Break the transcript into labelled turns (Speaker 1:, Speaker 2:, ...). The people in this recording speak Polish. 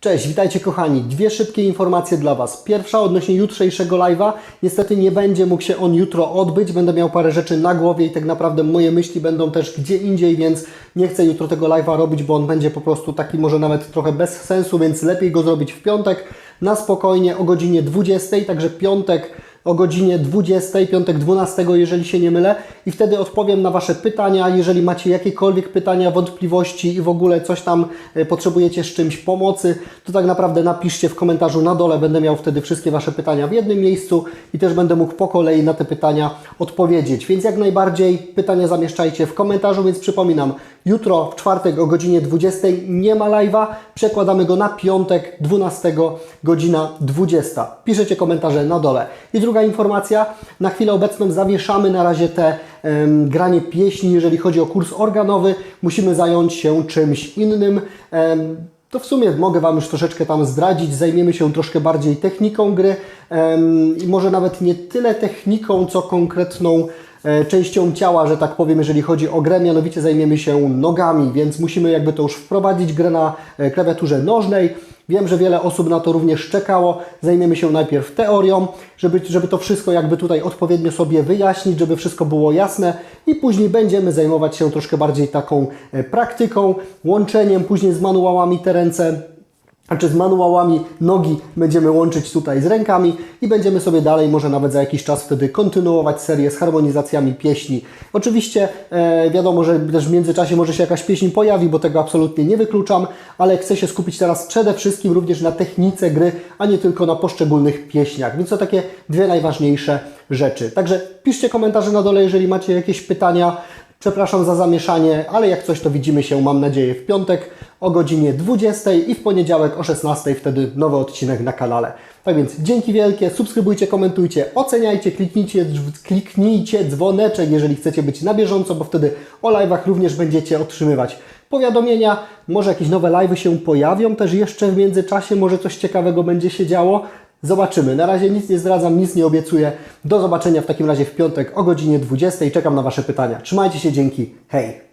Speaker 1: Cześć, witajcie kochani. Dwie szybkie informacje dla Was. Pierwsza odnośnie jutrzejszego live'a. Niestety nie będzie mógł się on jutro odbyć. Będę miał parę rzeczy na głowie i tak naprawdę moje myśli będą też gdzie indziej, więc nie chcę jutro tego live'a robić, bo on będzie po prostu taki może nawet trochę bez sensu, więc lepiej go zrobić w piątek na spokojnie o godzinie 20. Także piątek o godzinie 20, piątek 12, jeżeli się nie mylę, i wtedy odpowiem na Wasze pytania. Jeżeli macie jakiekolwiek pytania, wątpliwości i w ogóle coś tam e, potrzebujecie z czymś pomocy, to tak naprawdę napiszcie w komentarzu na dole. Będę miał wtedy wszystkie Wasze pytania w jednym miejscu i też będę mógł po kolei na te pytania odpowiedzieć. Więc jak najbardziej pytania zamieszczajcie w komentarzu, więc przypominam, jutro w czwartek o godzinie 20 nie ma live'a, przekładamy go na piątek 12 godzina 20. Piszecie komentarze na dole. I druga informacja, na chwilę obecną zawieszamy na razie te em, granie pieśni, jeżeli chodzi o kurs organowy, musimy zająć się czymś innym. Em, to w sumie mogę Wam już troszeczkę tam zdradzić. Zajmiemy się troszkę bardziej techniką gry i może nawet nie tyle techniką, co konkretną e, częścią ciała, że tak powiem, jeżeli chodzi o grę, mianowicie zajmiemy się nogami, więc musimy jakby to już wprowadzić grę na e, klawiaturze nożnej. Wiem, że wiele osób na to również czekało. Zajmiemy się najpierw teorią, żeby, żeby to wszystko jakby tutaj odpowiednio sobie wyjaśnić, żeby wszystko było jasne i później będziemy zajmować się troszkę bardziej taką e, praktyką, łączeniem później z manuałami te ręce znaczy z manuałami nogi będziemy łączyć tutaj z rękami i będziemy sobie dalej, może nawet za jakiś czas wtedy kontynuować serię z harmonizacjami pieśni. Oczywiście e, wiadomo, że też w międzyczasie może się jakaś pieśń pojawi, bo tego absolutnie nie wykluczam, ale chcę się skupić teraz przede wszystkim również na technice gry, a nie tylko na poszczególnych pieśniach. Więc to takie dwie najważniejsze rzeczy. Także piszcie komentarze na dole, jeżeli macie jakieś pytania. Przepraszam za zamieszanie, ale jak coś to widzimy się, mam nadzieję, w piątek o godzinie 20 i w poniedziałek o 16, wtedy nowy odcinek na kanale. Tak więc dzięki wielkie, subskrybujcie, komentujcie, oceniajcie, kliknijcie, kliknijcie dzwoneczek, jeżeli chcecie być na bieżąco, bo wtedy o live'ach również będziecie otrzymywać powiadomienia, może jakieś nowe live'y się pojawią też jeszcze w międzyczasie, może coś ciekawego będzie się działo. Zobaczymy. Na razie nic nie zdradzam, nic nie obiecuję. Do zobaczenia w takim razie w piątek o godzinie 20. Czekam na Wasze pytania. Trzymajcie się, dzięki. Hej!